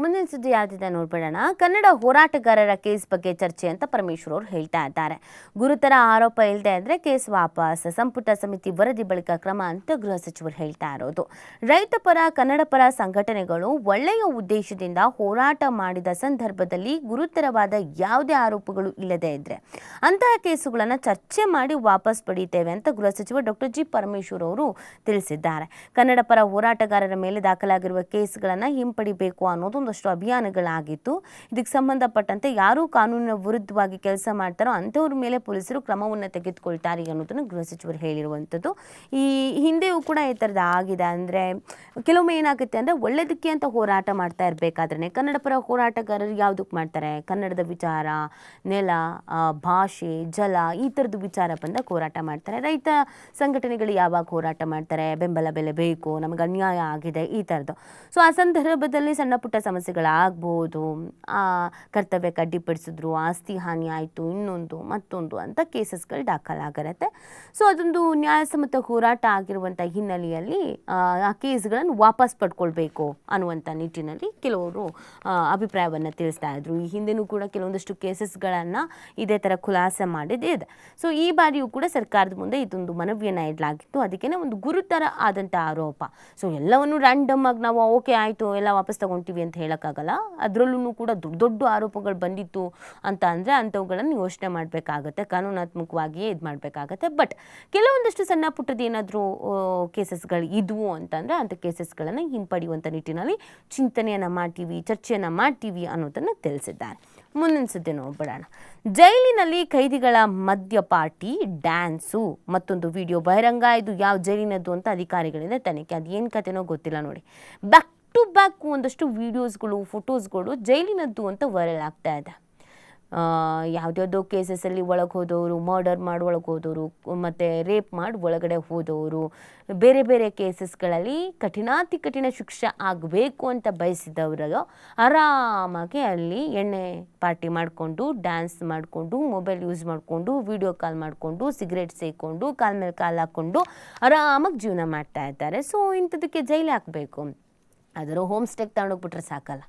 ಮುಂದಿನ ಸುದ್ದಿ ಯಾವ್ದಿದೆ ನೋಡ್ಬಿಡೋಣ. ಕನ್ನಡ ಹೋರಾಟಗಾರರ ಕೇಸ್ ಬಗ್ಗೆ ಚರ್ಚೆ ಅಂತ ಪರಮೇಶ್ವರ್ ಅವರು ಹೇಳ್ತಾ ಇದ್ದಾರೆ. ಗುರುತರ ಆರೋಪ ಇಲ್ಲದೆ ಅಂದ್ರೆ ಕೇಸ್ ವಾಪಸ್. ಸಂಪುಟ ಸಮಿತಿ ವರದಿ ಬಳಿಕ ಕ್ರಮ ಅಂತ ಗೃಹ ಸಚಿವರು ಹೇಳ್ತಾ ಇರೋದು. ರೈತ ಪರ, ಕನ್ನಡ ಪರ ಸಂಘಟನೆಗಳು ಒಳ್ಳೆಯ ಉದ್ದೇಶದಿಂದ ಹೋರಾಟ ಮಾಡಿದ ಸಂದರ್ಭದಲ್ಲಿ ಗುರುತರವಾದ ಯಾವುದೇ ಆರೋಪಗಳು ಇಲ್ಲದೆ ಇದ್ರೆ ಅಂತಹ ಕೇಸುಗಳನ್ನು ಚರ್ಚೆ ಮಾಡಿ ವಾಪಸ್ ಪಡೆಯುತ್ತೇವೆ ಅಂತ ಗೃಹ ಸಚಿವ ಡಾಕ್ಟರ್ ಜಿ. ಪರಮೇಶ್ವರ್ ಅವರು ತಿಳಿಸಿದ್ದಾರೆ. ಕನ್ನಡ ಪರ ಹೋರಾಟಗಾರರ ಮೇಲೆ ದಾಖಲಾಗಿರುವ ಕೇಸ್ಗಳನ್ನ ಹಿಂಪಡಿಬೇಕು ಅನ್ನೋದು ಒಂದಷ್ಟು ಅಭಿಯಾನಗಳಾಗಿತ್ತು ಇದಕ್ಕೆ ಸಂಬಂಧಪಟ್ಟಂತೆ ಯಾರು ಕಾನೂನಿನ ವಿರುದ್ಧವಾಗಿ ಕೆಲಸ ಮಾಡ್ತಾರೋ ಅಂಥವ್ರ ಮೇಲೆ ಪೊಲೀಸರು ಕ್ರಮವನ್ನು ತೆಗೆದುಕೊಳ್ತಾರೆ ಅನ್ನೋದನ್ನು ಗೃಹ ಸಚಿವರು ಹೇಳಿರುವಂಥದ್ದು. ಈ ಹಿಂದೆಯೂ ಕೂಡ ಈ ಥರದ ಆಗಿದೆ ಅಂದರೆ, ಕೆಲವೊಮ್ಮೆ ಏನಾಗುತ್ತೆ ಅಂದರೆ ಒಳ್ಳೆಯದಕ್ಕೆ ಅಂತ ಹೋರಾಟ ಮಾಡ್ತಾ ಇರಬೇಕಾದ್ರೆ ಕನ್ನಡ ಪರ ಹೋರಾಟಗಾರರು ಯಾವುದಕ್ಕೆ ಮಾಡ್ತಾರೆ? ಕನ್ನಡದ ವಿಚಾರ, ನೆಲ ಭಾಷೆ, ಜಲ, ಈ ಥರದ್ದು ವಿಚಾರ ಬಂದಾಗ ಹೋರಾಟ ಮಾಡ್ತಾರೆ. ರೈತ ಸಂಘಟನೆಗಳು ಯಾವಾಗ ಹೋರಾಟ ಮಾಡ್ತಾರೆ? ಬೆಂಬಲ ಬೆಲೆ ಬೇಕು, ನಮಗೆ ಅನ್ಯಾಯ ಆಗಿದೆ, ಈ ಥರದ್ದು. ಸೊ, ಆ ಸಂದರ್ಭದಲ್ಲಿ ಸಣ್ಣ ಪುಟ್ಟ ಸಮಸ್ಯೆಗಳಾಗ್ಬೋದು. ಆ, ಕರ್ತವ್ಯಕ್ಕೆ ಅಡ್ಡಿಪಡಿಸಿದ್ರು ಆಸ್ತಿ ಹಾನಿ ಆಯಿತು ಇನ್ನೊಂದು ಮತ್ತೊಂದು ಅಂತ ಕೇಸಸ್ಗಳು ದಾಖಲಾಗಿರುತ್ತೆ ಸೊ ಅದೊಂದು ನ್ಯಾಯಸಮ್ಮತ ಹೋರಾಟ ಆಗಿರುವಂಥ ಹಿನ್ನೆಲೆಯಲ್ಲಿ ಆ, ಕೇಸ್ಗಳನ್ನು ವಾಪಸ್ ಪಡ್ಕೊಳ್ಬೇಕು ಅನ್ನುವಂಥ ನಿಟ್ಟಿನಲ್ಲಿ ಕೆಲವರು ಅಭಿಪ್ರಾಯವನ್ನು ತಿಳಿಸ್ತಾ ಇದ್ರು. ಈ ಹಿಂದೆನೂ ಕೂಡ ಕೆಲವೊಂದಷ್ಟು ಕೇಸಸ್ಗಳನ್ನು ಇದೇ ಥರ ಖುಲಾಸೆ ಮಾಡಿದೆ ಇದೆ. ಸೊ ಈ ಬಾರಿಯೂ ಕೂಡ ಸರ್ಕಾರದ ಮುಂದೆ ಇದೊಂದು ಮನವಿಯನ್ನು ಇಡಲಾಗಿತ್ತು. ಅದಕ್ಕೆ ಒಂದು ಗುರುತರ ಆದಂಥ ಆರೋಪ. ಸೊ ಎಲ್ಲವನ್ನು ರ್ಯಾಂಡಮ್ ಆಗಿ ನಾವು ಓಕೆ ಆಯಿತು ಎಲ್ಲ ವಾಪಸ್ ತಗೊಂತೀವಿ ಅಂತ ಹೇಳೋಕ್ಕಾಗಲ್ಲ. ಅದರಲ್ಲೂ ಕೂಡ ದೊಡ್ಡ ದೊಡ್ಡ ಆರೋಪಗಳು ಬಂದಿತ್ತು ಅಂತ ಅಂದರೆ ಅಂಥವುಗಳನ್ನು ಯೋಚನೆ ಮಾಡಬೇಕಾಗತ್ತೆ, ಕಾನೂನಾತ್ಮಕವಾಗಿಯೇ ಇದು ಮಾಡಬೇಕಾಗತ್ತೆ. ಬಟ್ ಕೆಲವೊಂದಷ್ಟು ಸಣ್ಣ ಪುಟ್ಟದ ಏನಾದರೂ ಕೇಸಸ್ಗಳು ಇದ್ವು ಅಂತಂದರೆ ಅಂಥ ಕೇಸಸ್ಗಳನ್ನು ಹಿಂಪಡೆಯುವಂಥ ನಿಟ್ಟಿನಲ್ಲಿ ಚಿಂತನೆಯನ್ನು ಮಾಡ್ತೀವಿ, ಚರ್ಚೆಯನ್ನು ಮಾಡ್ತೀವಿ ಅನ್ನೋದನ್ನು ತಿಳಿಸಿದ್ದಾರೆ. ಮುಂದಿನ ಸುದ್ದಿ ನೋಡ್ಬಿಡೋಣ. ಜೈಲಿನಲ್ಲಿ ಕೈದಿಗಳ ಮದ್ಯ ಪಾರ್ಟಿ, ಡ್ಯಾನ್ಸು. ಮತ್ತೊಂದು ವಿಡಿಯೋ ಬಹಿರಂಗ. ಇದು ಯಾವ ಜೈಲಿನದ್ದು ಅಂತ ಅಧಿಕಾರಿಗಳಿಂದ ತನಿಖೆ. ಅದು ಏನು ಕಥೆನೋ ಗೊತ್ತಿಲ್ಲ ನೋಡಿ. ಬ್ಯಾಕ್ ಟು ಬ್ಯಾಕ್ ಒಂದಷ್ಟು ವೀಡಿಯೋಸ್ಗಳು, ಫೋಟೋಸ್ಗಳು ಜೈಲಿನದ್ದು ಅಂತ ವೈರಲ್ ಆಗ್ತಾ ಇದೆ. ಯಾವುದ್ಯಾವುದೋ ಕೇಸಸಲ್ಲಿ ಒಳಗೆ ಹೋದವರು ಮರ್ಡರ್ ಮಾಡಿ ಒಳಗೆ ಹೋದವರು, ಮತ್ತು ರೇಪ್ ಮಾಡಿ ಒಳಗಡೆ ಹೋದವರು, ಬೇರೆ ಬೇರೆ ಕೇಸಸ್ಗಳಲ್ಲಿ ಕಠಿಣಾತಿ ಕಠಿಣ ಶಿಕ್ಷೆ ಆಗಬೇಕು ಅಂತ ಬಯಸಿದವರು ಆರಾಮಾಗಿ ಅಲ್ಲಿ ಎಣ್ಣೆ ಪಾರ್ಟಿ ಮಾಡಿಕೊಂಡು ಡ್ಯಾನ್ಸ್ ಮಾಡಿಕೊಂಡು ಮೊಬೈಲ್ ಯೂಸ್ ಮಾಡಿಕೊಂಡು ವಿಡಿಯೋ ಕಾಲ್ ಮಾಡಿಕೊಂಡು ಸಿಗರೇಟ್ ಸೇಕೊಂಡು, ಕಾಲ್ ಮೇಲೆ ಕಾಲು ಹಾಕ್ಕೊಂಡು ಆರಾಮಾಗಿ ಜೀವನ ಮಾಡ್ತಾ ಇದ್ದಾರೆ. ಸೊ ಇಂಥದಕ್ಕೆ ಜೈಲು ಹಾಕಬೇಕು ಅದರ ಹೋಮ್ ಸ್ಟೇಗೆ ತಗೊಂಡೋಗ್ಬಿಟ್ರೆ ಸಾಕಲ್ಲ.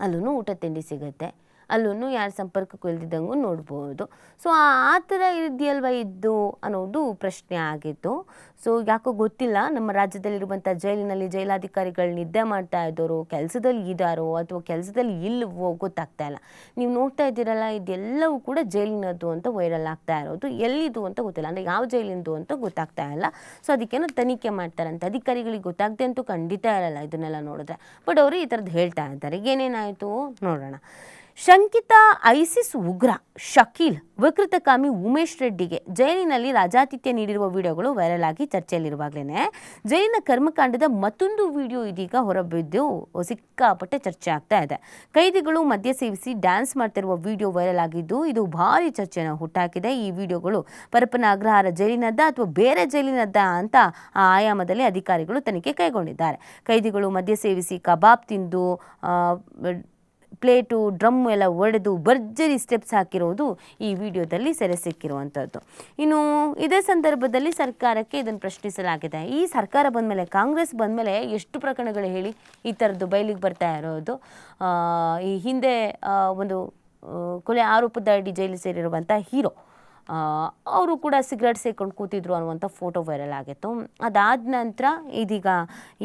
ಅಲ್ಲೂ ಊಟ ತಿಂಡಿ ಸಿಗುತ್ತೆ. ಅಲ್ಲೂ ಯಾರ ಸಂಪರ್ಕಕ್ಕೂ ಇಲ್ದಿದ್ದಂಗೂ ನೋಡ್ಬೋದು. ಸೊ ಆ ಥರ ಇದೆಯಲ್ವ ಇದ್ದು ಅನ್ನೋದು ಪ್ರಶ್ನೆ ಆಗಿತ್ತು ಸೊ ಯಾಕೋ ಗೊತ್ತಿಲ್ಲ, ನಮ್ಮ ರಾಜ್ಯದಲ್ಲಿರುವಂಥ ಜೈಲಿನಲ್ಲಿ ಜೈಲಾಧಿಕಾರಿಗಳು ನಿದ್ದೆ ಮಾಡ್ತಾ ಇದ್ದವರು ಕೆಲಸದಲ್ಲಿ ಇದ್ದಾರೋ ಅಥವಾ ಕೆಲಸದಲ್ಲಿ ಇಲ್ಲವೋ ಗೊತ್ತಾಗ್ತಾ ಇಲ್ಲ. ನೀವು ನೋಡ್ತಾ ಇದ್ದೀರಲ್ಲ, ಇದೆಲ್ಲವೂ ಕೂಡ ಜೈಲಿನದ್ದು ಅಂತ ವೈರಲ್ ಆಗ್ತಾ ಇರೋದು. ಎಲ್ಲಿದು ಅಂತ ಗೊತ್ತಿಲ್ಲ, ಅಂದರೆ ಯಾವ ಜೈಲಿಂದು ಅಂತ ಗೊತ್ತಾಗ್ತಾ ಇಲ್ಲ. ಸೊ ಅದಕ್ಕೇನೋ ತನಿಖೆ ಮಾಡ್ತಾರಂತೆ ಅಧಿಕಾರಿಗಳಿಗೆ ಗೊತ್ತಾಗದೆ ಅಂತೂ ಖಂಡಿತ ಇರಲ್ಲ ಇದನ್ನೆಲ್ಲ ನೋಡಿದ್ರೆ. ಬಟ್ ಅವರು ಈ ಥರದ್ದು ಹೇಳ್ತಾ ಇದ್ದಾರೆ. ಏನೇನಾಯಿತು ನೋಡೋಣ. ಶಂಕಿತ ಐಸಿಸ್ ಉಗ್ರ ಶಕೀಲ್, ವಿಕೃತಕಾಮಿ ಉಮೇಶ್ ರೆಡ್ಡಿಗೆ ಜೈಲಿನಲ್ಲಿ ರಾಜಾತಿಥ್ಯ ನೀಡಿರುವ ವಿಡಿಯೋಗಳು ವೈರಲ್ ಆಗಿ ಚರ್ಚೆಯಲ್ಲಿರುವಾಗಲೇ ಜೈಲಿನ ಕರ್ಮಕಾಂಡದ ಮತ್ತೊಂದು ವಿಡಿಯೋ ಇದೀಗ ಹೊರಬಿದ್ದು ಸಿಕ್ಕಾಪಟ್ಟೆ ಚರ್ಚೆ ಆಗ್ತಾ ಇದೆ. ಕೈದಿಗಳು ಮದ್ಯ ಸೇವಿಸಿ ಡ್ಯಾನ್ಸ್ ಮಾಡ್ತಿರುವ ವಿಡಿಯೋ ವೈರಲ್ ಆಗಿದ್ದು ಇದು ಭಾರಿ ಚರ್ಚೆಯನ್ನು ಹುಟ್ಟಾಕಿದೆ. ಈ ವಿಡಿಯೋಗಳು ಪರಪನ ಅಗ್ರಹಾರ ಜೈಲಿನದ್ದ ಅಥವಾ ಬೇರೆ ಜೈಲಿನದ್ದ ಅಂತ ಆ ಆಯಾಮದಲ್ಲಿ ಅಧಿಕಾರಿಗಳು ತನಿಖೆ ಕೈಗೊಂಡಿದ್ದಾರೆ. ಕೈದಿಗಳು ಮದ್ಯ ಸೇವಿಸಿ ಕಬಾಬ್ ತಿಂದು ಪ್ಲೇಟು, ಡ್ರಮ್ ಎಲ್ಲ ಒಡೆದು ಭರ್ಜರಿ ಸ್ಟೆಪ್ಸ್ ಹಾಕಿರೋದು ಈ ವಿಡಿಯೋದಲ್ಲಿ ಸೆರೆ ಸಿಕ್ಕಿರುವಂಥದ್ದು ಇನ್ನು ಇದೇ ಸಂದರ್ಭದಲ್ಲಿ ಸರ್ಕಾರಕ್ಕೆ ಇದನ್ನು ಪ್ರಶ್ನಿಸಲಾಗಿದೆ. ಈ ಸರ್ಕಾರ ಬಂದ ಮೇಲೆ ಕಾಂಗ್ರೆಸ್ ಬಂದ ಮೇಲೆ ಎಷ್ಟು ಪ್ರಕರಣಗಳು ಹೇಳಿ ಈ ಥರದ್ದು ಬಯಲಿಗೆ ಬರ್ತಾ ಇರೋದು? ಈ ಹಿಂದೆ ಒಂದು ಕೊಲೆ ಆರೋಪದ ಅಡಿ ಜೈಲು ಸೇರಿರುವಂಥ ಹೀರೋ ಅವರು ಕೂಡ ಸಿಗರೇಟ್ ಸೇರ್ಕೊಂಡು ಕೂತಿದ್ರು ಅನ್ನುವಂಥ ಫೋಟೋ ವೈರಲ್ ಆಗಿತ್ತು. ಅದಾದ ನಂತರ ಇದೀಗ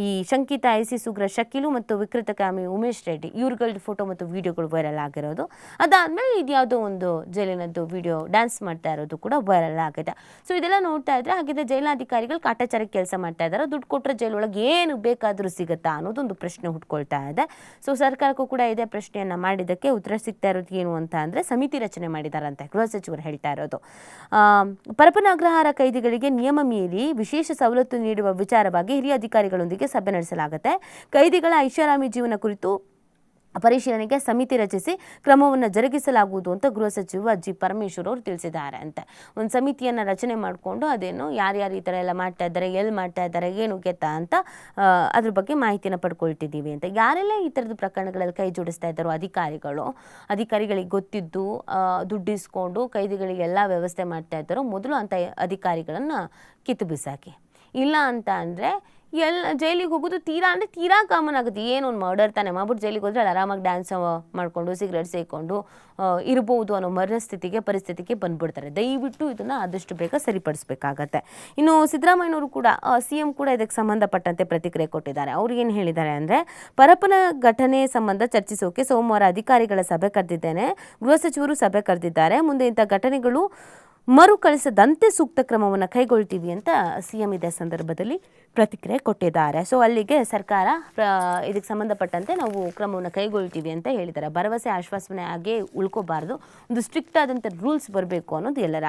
ಈ ಶಂಕಿತ ಐಸಿ ಸುಗ್ರ ಶಕೀಲು ಮತ್ತು ವಿಕೃತಕಾಮಿ ಉಮೇಶ್ ರೆಡ್ಡಿ ಇವ್ರಗಳ ಫೋಟೋ ಮತ್ತು ವಿಡಿಯೋಗಳು ವೈರಲ್ ಆಗಿರೋದು. ಅದಾದಮೇಲೆ ಇದು ಯಾವುದೋ ಒಂದು ಜೈಲಿನದ್ದು ವಿಡಿಯೋ ಡ್ಯಾನ್ಸ್ ಮಾಡ್ತಾ ಇರೋದು ಕೂಡ ವೈರಲ್ ಆಗಿದೆ. ಸೊ ಇದೆಲ್ಲ ನೋಡ್ತಾ ಇದ್ರೆ ಹಾಗಿದ್ರೆ ಜೈಲಾಧಿಕಾರಿಗಳು ಕಾಟಾಚಾರಕ್ಕೆ ಕೆಲಸ ಮಾಡ್ತಾ ಇದ್ದಾರೆ ದುಡ್ಡು ಕೊಟ್ಟರೆ ಜೈಲೊಳಗೆ ಏನು ಬೇಕಾದರೂ ಸಿಗುತ್ತಾ ಅನ್ನೋದೊಂದು ಪ್ರಶ್ನೆ ಹುಟ್ಕೊಳ್ತಾ ಇದೆ. ಸೊ ಸರ್ಕಾರಕ್ಕೂ ಕೂಡ ಇದೇ ಪ್ರಶ್ನೆಯನ್ನು ಮಾಡಿದ್ದಕ್ಕೆ ಉತ್ತರ ಸಿಗ್ತಾ ಇರೋದು ಏನು ಅಂತ ಅಂದರೆ ಸಮಿತಿ ರಚನೆ ಮಾಡಿದಾರಂತೆ. ಗೃಹ ಸಚಿವರು ಹೇಳ್ತಾ ಇರೋದು. ಆ, ಪರಪನ ಅಗ್ರಹಾರ ಕೈದಿಗಳಿಗೆ ನಿಯಮ ಮೀರಿ ವಿಶೇಷ ಸವಲತ್ತು ನೀಡುವ ವಿಚಾರವಾಗಿ ಹಿರಿಯ ಅಧಿಕಾರಿಗಳೊಂದಿಗೆ ಸಭೆ ನಡೆಸಲಾಗುತ್ತೆ. ಕೈದಿಗಳ ಐಷಾರಾಮಿ ಜೀವನ ಕುರಿತು ಪರಿಶೀಲನೆಗೆ ಸಮಿತಿ ರಚಿಸಿ ಕ್ರಮವನ್ನು ಜರುಗಿಸಲಾಗುವುದು ಅಂತ ಗೃಹ ಸಚಿವ ಜಿ ಪರಮೇಶ್ವರ್ ಅವರು ತಿಳಿಸಿದ್ದಾರೆ ಅಂತ. ಒಂದು ಸಮಿತಿಯನ್ನು ರಚನೆ ಮಾಡಿಕೊಂಡು ಅದೇನು ಯಾರ್ಯಾರು ಈ ಥರ ಎಲ್ಲ ಮಾಡ್ತಾ ಇದ್ದಾರೆ ಎಲ್ಲಿ ಮಾಡ್ತಾ ಇದ್ದಾರೆ, ಏನು ಗೆತ್ತ ಅಂತ ಅದ್ರ ಬಗ್ಗೆ ಮಾಹಿತಿನ ಪಡ್ಕೊಳ್ತಿದ್ದೀವಿ ಅಂತ. ಯಾರೆಲ್ಲ ಈ ಥರದ ಪ್ರಕರಣಗಳಲ್ಲಿ ಕೈ ಜೋಡಿಸ್ತಾ ಇದ್ದಾರೋ ಅಧಿಕಾರಿಗಳು, ಅಧಿಕಾರಿಗಳಿಗೆ ಗೊತ್ತಿದ್ದು ದುಡ್ಡಿಸ್ಕೊಂಡು ದುಡ್ಡು ಕೈದಿಗಳಿಗೆ ಎಲ್ಲ ವ್ಯವಸ್ಥೆ ಮಾಡ್ತಾ ಇದ್ದಾರೋ ಮೊದಲು ಅಂಥ ಅಧಿಕಾರಿಗಳನ್ನು ಕಿತ್ತು ಬಿಸಾಕಿ. ಇಲ್ಲ ಅಂತ ಅಂದರೆ ಎಲ್ಲ ಜೈಲಿಗೆ ಹೋಗೋದು ತೀರಾ ಅಂದರೆ ತೀರಾ ಕಾಮನ್ ಆಗುತ್ತೆ. ಏನು ಒಂದು ಮರ್ಡರ್ ತಾನೆ ಮಾಡ್ಬಿಟ್ಟು ಜೈಲಿಗೆ ಹೋದ್ರೆ ಅಲ್ಲಿ ಆರಾಮಾಗಿ ಡ್ಯಾನ್ಸ್ ಮಾಡಿಕೊಂಡು ಸಿಗರೇಟ್ ಸೇರಿಕೊಂಡು ಇರ್ಬೋದು ಅನ್ನೋ ಮರಣಸ್ಥಿತಿಗೆ ಪರಿಸ್ಥಿತಿಗೆ ಬಂದ್ಬಿಡ್ತಾರೆ. ದಯವಿಟ್ಟು ಇದನ್ನು ಆದಷ್ಟು ಬೇಗ ಸರಿಪಡಿಸಬೇಕಾಗತ್ತೆ. ಇನ್ನು ಸಿದ್ದರಾಮಯ್ಯನವರು ಕೂಡ ಸಿ ಎಂ ಕೂಡ ಇದಕ್ಕೆ ಸಂಬಂಧಪಟ್ಟಂತೆ ಪ್ರತಿಕ್ರಿಯೆ ಕೊಟ್ಟಿದ್ದಾರೆ. ಅವ್ರು ಏನು ಹೇಳಿದ್ದಾರೆ ಅಂದರೆ ಪರಪನ ಘಟನೆ ಸಂಬಂಧ ಚರ್ಚಿಸೋಕೆ ಸೋಮವಾರ ಅಧಿಕಾರಿಗಳ ಸಭೆ ಕರೆದಿದ್ದೇನೆ. ಗೃಹ ಸಚಿವರು ಸಭೆ ಕರೆದಿದ್ದಾರೆ. ಮುಂದೆ ಇಂಥ ಘಟನೆಗಳು ಮರುಕಳಿಸದಂತೆ ಸೂಕ್ತ ಕ್ರಮವನ್ನು ಕೈಗೊಳ್ತೀವಿ ಅಂತ ಸಿ ಎಂ ಇದೇ ಸಂದರ್ಭದಲ್ಲಿ ಪ್ರತಿಕ್ರಿಯೆ ಕೊಟ್ಟಿದ್ದಾರೆ. ಸೊ ಅಲ್ಲಿಗೆ ಸರ್ಕಾರ ಇದಕ್ಕೆ ಸಂಬಂಧಪಟ್ಟಂತೆ ನಾವು ಕ್ರಮವನ್ನು ಕೈಗೊಳ್ತೀವಿ ಅಂತ ಹೇಳಿದ್ದಾರೆ. ಭರವಸೆ, ಆಶ್ವಾಸನೆ ಆಗೇ ಉಳ್ಕೋಬಾರ್ದು. ಒಂದು ಸ್ಟ್ರಿಕ್ಟ್ ಆದಂಥ ರೂಲ್ಸ್ ಬರಬೇಕು ಅನ್ನೋದು ಎಲ್ಲರ